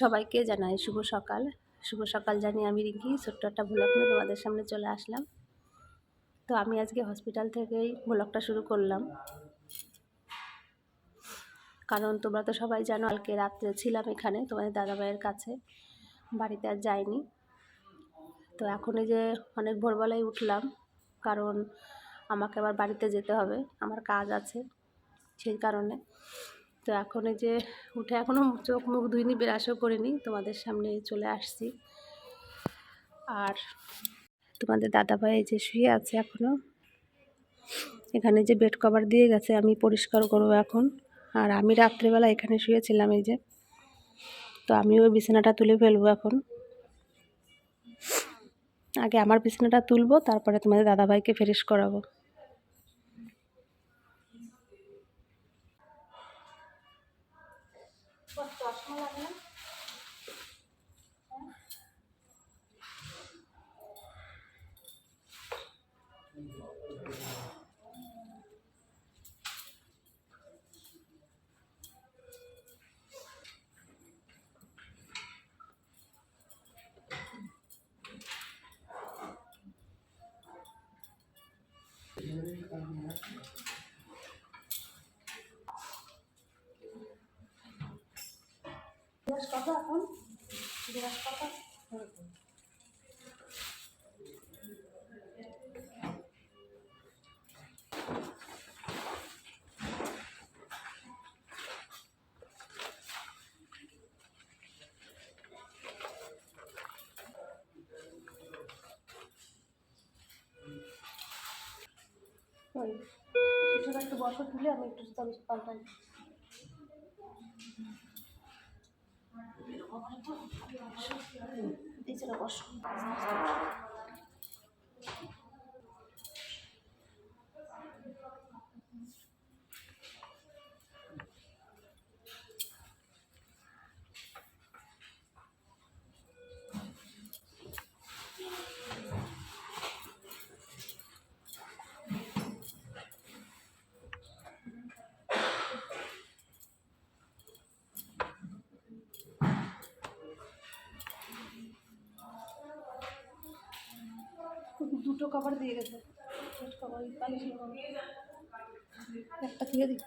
সবাইকে জানাই শুভ সকাল। শুভ সকাল জানি আমি রিঙ্কি, ছোট্ট একটা ব্লগ নিয়ে তোমাদের সামনে চলে আসলাম। তো আমি আজকে হসপিটাল থেকেই ব্লগটা শুরু করলাম। কারণ তোমরা তো সবাই জানো, কালকে রাত্রে ছিলাম এখানে, তোমাদের দাদাভাইয়ের কাছে। বাড়িতে আর যাইনি। তো এখন যে অনেক ভোরবেলায় উঠলাম, কারণ আমাকে আবার বাড়িতে যেতে হবে, আমার কাজ আছে সেই কারণে। তো এখন এই যে উঠে এখনও চোখ মুখ ধুইনি, ব্রাশও করিনি, তোমাদের সামনে চলে আসছি। আর তোমাদের দাদাভাই যে শুয়ে আছে এখনও এখানে যে বেড কভার দিয়ে গেছে আমি পরিষ্কার করব এখন। আর আমি রাত্রেবেলা এখানে শুয়েছিলাম এই যে, তো আমি ওই বিছানাটা তুলে ফেলব এখন। আগে আমার বিছানাটা তুলবো, তারপরে তোমাদের দাদাভাইকে ফ্রেশ করাবো। জিজ্ঞাসা করব ওই পিছনে একটু বসো তুলে আমি একটু দুটো কভার দিয়ে গেছে কভার বালিশের কভার একটা দিয়ে দিই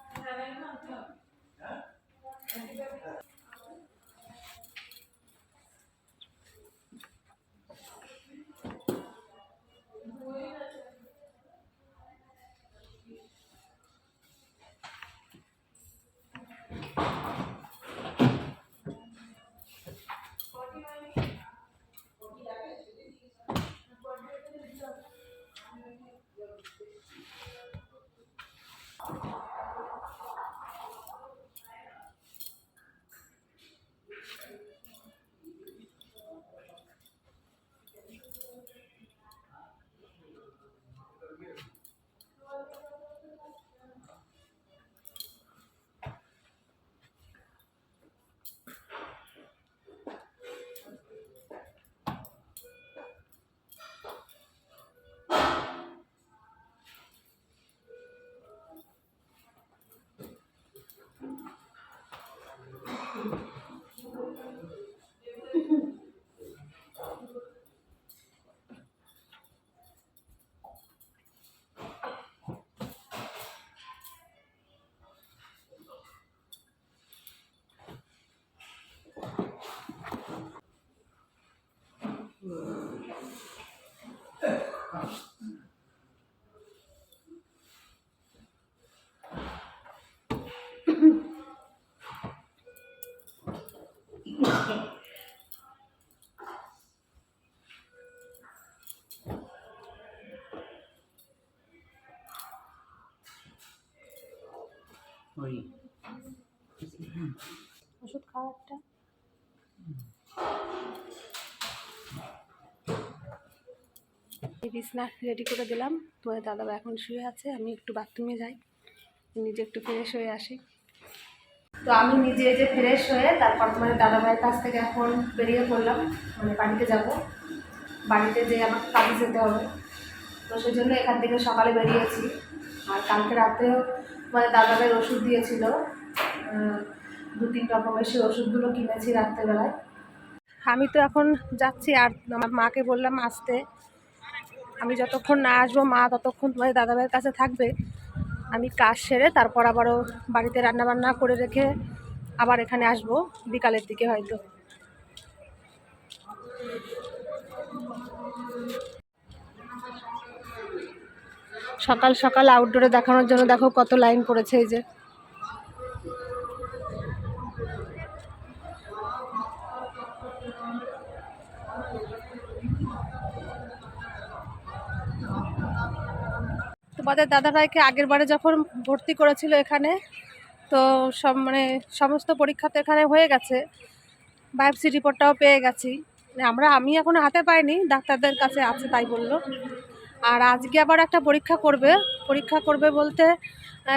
বিছনা রেডি করে দিলাম। তোমাদের দাদা এখন শুয়ে আছে, আমি একটু বাথরুমে যাই। নিজে একটু ফ্রেশ হয়ে আসি। তো আমি নিজে যে ফ্রেশ হয়ে তারপর তোমাদের দাদা ভাইয়ের কাছ থেকে এখন বেরিয়ে পড়লাম। মানে বাড়িতে যাব। বাড়িতে যেয়ে আমার কাজে যেতে হবে। তো সেই জন্য এখান থেকে সকালে বেরিয়েছি। আর কালকে রাত্রেও তোমাদের দাদা ভাইয়ের ওষুধ দিয়েছিল। দু তিন রকমের সেই ওষুধগুলো কিনেছি রাত্রেবেলায়। আমি তো এখন যাচ্ছি আর আমার মাকে বললাম আসতে। আমি যতক্ষণ না আসব, মা ততক্ষণ তোমাদের দাদাভাইয়ের কাছে থাকবে। আমি কাজ সেরে তারপর আবারও বাড়িতে রান্নাবান্না করে রেখে আবার এখানে আসব, বিকালের দিকে হয়তো। সকাল সকাল আউটডোরে দেখানোর জন্য দেখো কত লাইন পড়েছে এই যে। তোমাদের দাদাভাইকে আগের বারে যখন ভর্তি করেছিল এখানে, তো সব মানে সমস্ত পরীক্ষা তো এখানে হয়ে গেছে। বায়োপসি রিপোর্টটাও পেয়ে গেছি। মানে আমরা, আমি এখনও হাতে পাইনি, ডাক্তারদের কাছে আছে তাই বলল। আর আজকে আবার একটা পরীক্ষা করবে পরীক্ষা করবে বলতে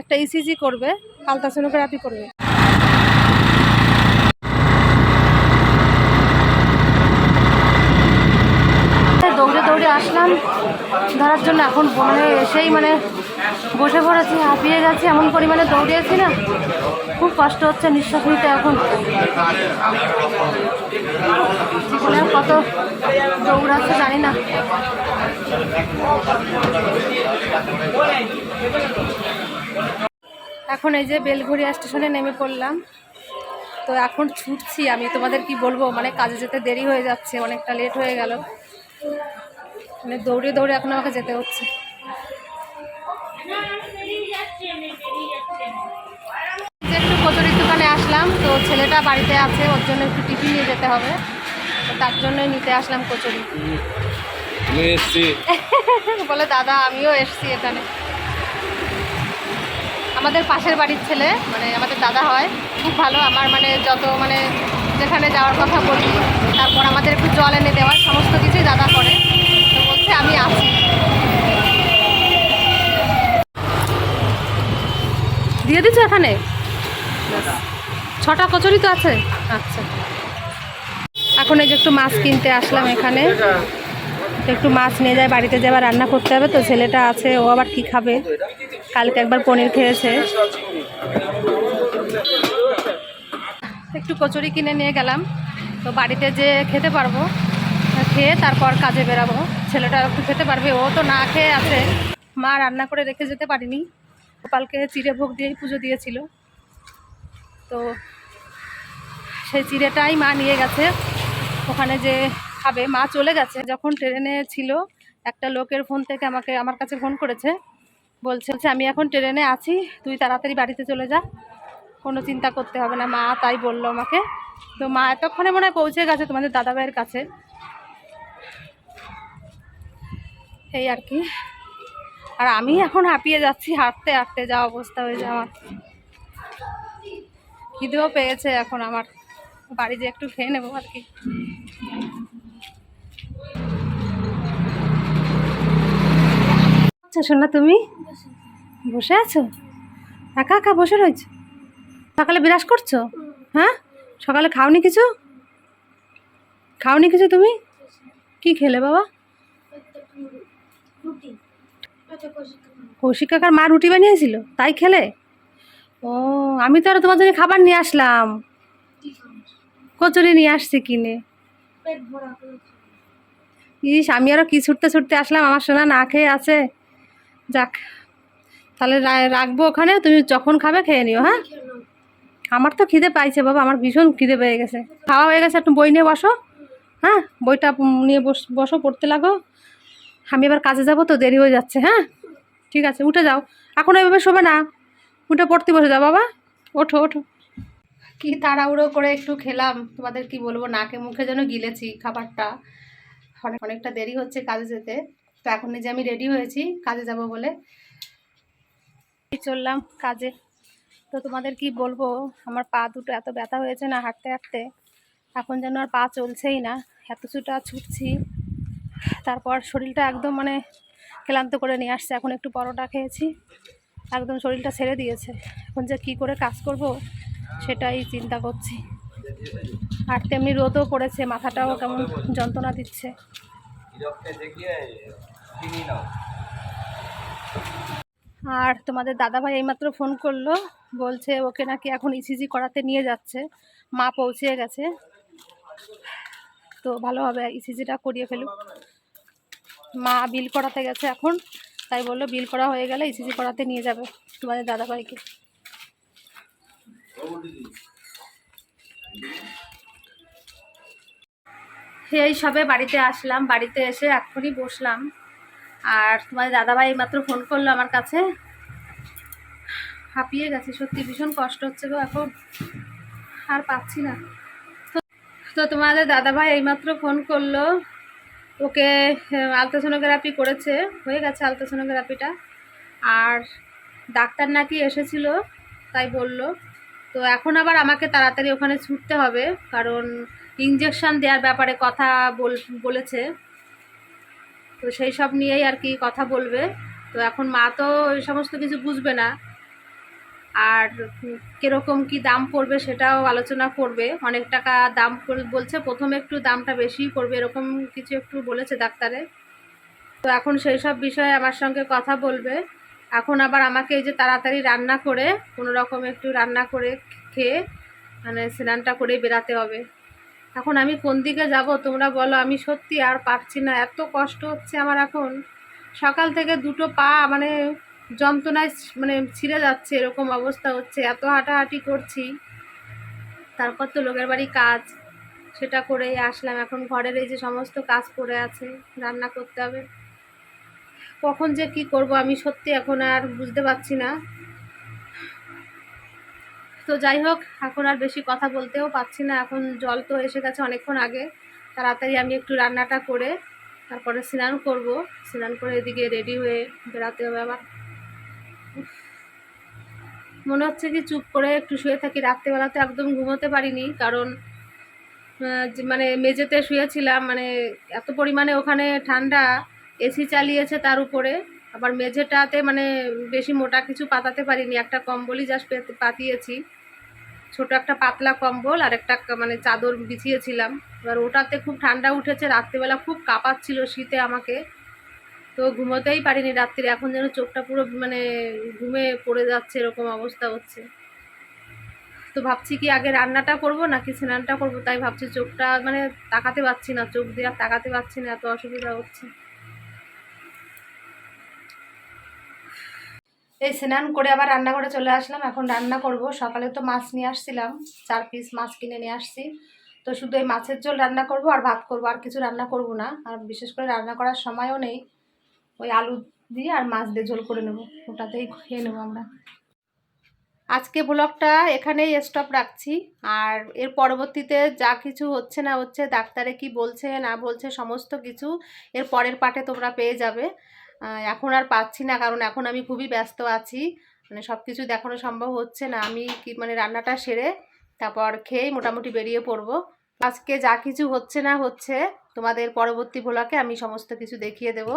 একটা ইসিজি করবে, আলট্রাসোনোগ্রাফি করবে দৌড়ে দৌড়ে আসলাম ধরার জন্য এখন মানে এসেই মানে বসে পড়েছি, হাঁপিয়ে গেছি এমন পরিমাণে দৌড়িয়েছি না। খুব কষ্ট হচ্ছে নিঃশ্বাস নিতে এখন। কত দৌড়াচ্ছে জানি না। এখন এই যে বেলঘড়িয়া স্টেশনে নেমে পড়লাম। তো এখন ছুটছি আমি, তোমাদের কি বলব? মানে কাজে যেতে দেরি হয়ে যাচ্ছে, অনেকটা লেট হয়ে গেল। মানে দৌড়ে দৌড়ে এখন আমাকে যেতে হচ্ছে। একটু কচুরির দোকানে আসলাম তো ছেলেটা বাড়িতে আছে ওর জন্য একটু টিফিন নিয়ে যেতে হবে। তার জন্যই নিতে আসলাম কচুরি। বলে দাদা আমিও এসছি এখানে। আমাদের পাশের বাড়ির ছেলে মানে আমাদের দাদা হয় খুব ভালো। আমার মানে যত মানে যেখানে যাওয়ার কথা বলি তারপর আমাদের একটু জল এনে দেওয়ার সমস্ত কিছুই দাদা করে। আমি আছি। দিয়ে দিচ্ছ এখানে? ছটা কচুরি তো আছে। আচ্ছা। এখন এই যে একটু মাছ কিনতে আসলাম এখানে। একটু মাছ নিয়ে যায়, বাড়িতে যাবার রান্না করতে হবে, তো ছেলেটা আছে, ও আবার কি খাবে? কালকে একবার পনির খেয়েছে। একটু কচুরি কিনে নিয়ে গেলাম। তো বাড়িতে যে খেতে পারব খেয়ে তারপর কাজে বেরাবো। ছেলেটা একটু খেতে পারবে, ও তো না খেয়ে আছে। মা রান্না করে রেখে যেতে পারিনি। গোপালকে চিড়ে ভোগ দিয়েই পুজো দিয়েছিল। তো সেই চিড়েটাই মা নিয়ে গেছে। ওখানে যে খাবে, মা চলে গেছে। যখন ট্রেনে ছিল, একটা লোকের ফোন থেকে আমাকে, আমার কাছে ফোন করেছে। বলছে আমি এখন ট্রেনে আছি, তুই তাড়াতাড়ি বাড়িতে চলে যা। কোনো চিন্তা করতে হবে না। মা তাই বলল আমাকে। তো মা এতক্ষণে মনে হয় পৌঁছে গেছে তোমাদের দাদাভাইয়ের কাছে। এই আর কি। আর আমি এখন হাঁপিয়ে যাচ্ছি, হাঁটতে হাঁটতে যা অবস্থা হয়ে যাওয়া। খিদেও পেয়েছে এখন আমার। বাড়ি যে একটু খেয়ে নেব আর কি। আচ্ছা শোনা তুমি? বসে আছো? একা একা বসে রয়েছো? সকালে বিরাজ করছ? হ্যাঁ? সকালে খাওনি কিছু? খাওনি কিছু তুমি? কি খেলে বাবা? কৌশিক কাকার মা রুটি বানিয়েছিল? তাই খেলে? ও আমি তো আরও তোমার জন্য খাবার নিয়ে আসলাম। কচুরি নিয়ে আসছি কিনে। ইস আমি আরও কি ছুটতে ছুটতে আসলাম আমার সোনা না খেয়ে আছে। যাক তাহলে রাখব ওখানে তুমি যখন খাবে খেয়ে নিও হ্যাঁ? আমার তো খিদে পাইছে বাবা আমার ভীষণ খিদে পেয়ে গেছে। খাওয়া হয়ে গেছে একটু বই নিয়ে বসো। হ্যাঁ বইটা নিয়ে বস বসো পড়তে লাগো। আমি এবার কাজে যাব তো দেরি হয়ে যাচ্ছে হ্যাঁ? ঠিক আছে, উঠে যাও। এখন এভাবে শোবে না। উঠে পড়তে বসে যাও, বাবা। ওঠো ওঠো। কি তাড়াহুড়ো করে একটু খেলাম। তোমাদের কি বলব, নাকে মুখে যেন গিলেছি খাবারটা। অনেক, অনেকটা দেরি হচ্ছে কাজে যেতে। তো এখন যে আমি রেডি হয়েছি, কাজে যাব বলে। চললাম কাজে। তো তোমাদের কি বলব, আমার পা দুটো এত ব্যথা হয়েছে না, হাঁটতে হাঁটতে। এখন যেন আর পা চলছেই না। এত ছুটা ছুটছি। তারপর শরীরটা একদম মানে ক্লান্ত করে নিয়ে আসছে। এখন একটু পরোটা খেয়েছি, একদম শরীরটা ছেড়ে দিয়েছে। এখন যে কী করে কাজ করব সেটাই চিন্তা করছি। আর তেমনি রোদও পড়েছে, মাথাটাও কেমন যন্ত্রণা দিচ্ছে। আর তোমাদের দাদাভাই এইমাত্র ফোন করল, বলছে ওকে নাকি এখন ইসিজি করাতে নিয়ে যাচ্ছে। মা পৌঁছে গেছে। তো ভালো হবে ইসিজিটা করিয়ে ফেলুক। মা বিল করাতে গেছে এখন, তাই বলল বিল করা হয়ে গেলে ইসিজি করাতে নিয়ে যাবে তোমাদের দাদাভাইকে এই সবে বাড়িতে আসলাম, বাড়িতে এসে এক্ষুনি বসলাম। আর তোমাদের দাদাভাই মাত্র ফোন করল আমার কাছে। হাঁপিয়ে গেছে, সত্যি ভীষণ কষ্ট হচ্ছে গো এখন। আর পাচ্ছি না। তো তো তোমাদের দাদাভাই এইমাত্র ফোন করল। ওকে আলট্রাসোনোগ্রাফি করেছে, হয়ে গেছে আলট্রাসোনোগ্রাফিটা। আর ডাক্তার নাকি এসেছিল, তাই বলল। তো এখন আবার আমাকে তাড়াতাড়ি ওখানে ছুটতে হবে, কারণ ইঞ্জেকশান দেওয়ার ব্যাপারে কথা বল, বলেছে। তো সেই সব নিয়েই আর কি কথা বলবে। তো এখন মা তো এই সমস্ত কিছু বুঝবে না। আর কীরকম কি দাম পড়বে সেটাও আলোচনা করবে। অনেক টাকা দাম বলছে প্রথমে একটু দামটা বেশিই পড়বে, এরকম কিছু একটু বলেছে ডাক্তারে। তো এখন সেই সব বিষয়ে আমার সঙ্গে কথা বলবে। এখন আবার আমাকে এই যে তাড়াতাড়ি রান্না করে, কোনো রকম একটু রান্না করে খেয়ে মানে স্নানটা করে বেরাতে হবে। এখন আমি কোন দিকে যাব তোমরা বলো, আমি সত্যি আর পারছি না, এত কষ্ট হচ্ছে আমার এখন। সকাল থেকে দুটো পা মানে যন্ত্রণায় মানে ছিঁড়ে যাচ্ছে, এরকম অবস্থা হচ্ছে। এত হাঁটাহাঁটি করছি, তারপর তো লোকের বাড়ি কাজ। সেটা করেই আসলাম। এখন ঘরের এই যে সমস্ত কাজ পড়ে আছে, রান্না করতে হবে। কখন যে কি করব আমি সত্যি এখন আর বুঝতে পারছি না। তো যাই হোক, এখন আর বেশি কথা বলতেও পারছি না। এখন জল তো এসে গেছে অনেকক্ষণ আগে। তাড়াতাড়ি আমি একটু রান্নাটা করে, তারপরে স্নান করব। স্নান করে এদিকে রেডি হয়ে বেড়াতে হবে আবার। মনে হচ্ছে কি চুপ করে একটু শুয়ে থাকি। রাত্রেবেলাতে একদম ঘুমোতে পারিনি, কারণ মানে মেঝেতে শুয়েছিলাম মানে এত পরিমাণে ওখানে ঠান্ডা এসি চালিয়েছে তার উপরে। আবার মেঝেটাতে মানে বেশি মোটা কিছু পাতাতে পারিনি, একটা কম্বলই জাস্ট পাতিয়েছি। ছোট একটা পাতলা কম্বল আর একটা মানে চাদর বিছিয়েছিলাম। এবার ওটাতে খুব ঠান্ডা উঠেছে, রাত্রেবেলা খুব কাঁপাচ্ছিল শীতে আমাকে। তো ঘুমোতেই পারিনি রাত্রিরে। এখন যেন চোখটা পুরো মানে ঘুমে পড়ে যাচ্ছে, এরকম অবস্থা হচ্ছে। তো ভাবছি কি আগে রান্নাটা করব নাকি স্নানটা করব? তাই ভাবছি চোখটা মানে তাকাতে পারছি না, চোখ দিয়ে তাকাতে পারছি না, এত অসুবিধা হচ্ছে। এই স্নান করে আবার রান্নাঘরে চলে আসলাম, এখন রান্না করব। সকালে তো মাছ নিয়ে আসছিলাম, চার পিস মাছ কিনে নিয়ে আসছি। তো শুধু এই মাছের ঝোল রান্না করব আর ভাত করব, আর কিছু রান্না করব না। আর বিশেষ করে রান্না করার সময়ও নেই। ওই আলু দিয়ে আর মাছ দিয়ে ঝোল করে নেব। ওটাতেই খেয়ে নেব আমরা। আজকে ব্লগটা এখানেই স্টপ রাখছি। আর এর পরবর্তীতে যা কিছু হচ্ছে না হচ্ছে, ডাক্তারে কি বলছে, না বলছে, সমস্ত কিছু এর পরের পাটে তোমরা পেয়ে যাবে। এখন আর পাচ্ছি না, কারণ এখন আমি খুবই ব্যস্ত আছি। মানে সব কিছু দেখানো সম্ভব হচ্ছে না। আমি কি মানে রান্নাটা সেরে তারপর খেয়েই মোটামুটি বেরিয়ে পড়ব। আজকে যা কিছু হচ্ছে না হচ্ছে, তোমাদের পরবর্তী ভ্লগে আমি সমস্ত কিছু দেখিয়ে দেব।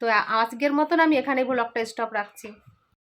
তো আজকের মতন আমি এখানে ব্লগটা স্টপ রাখছি।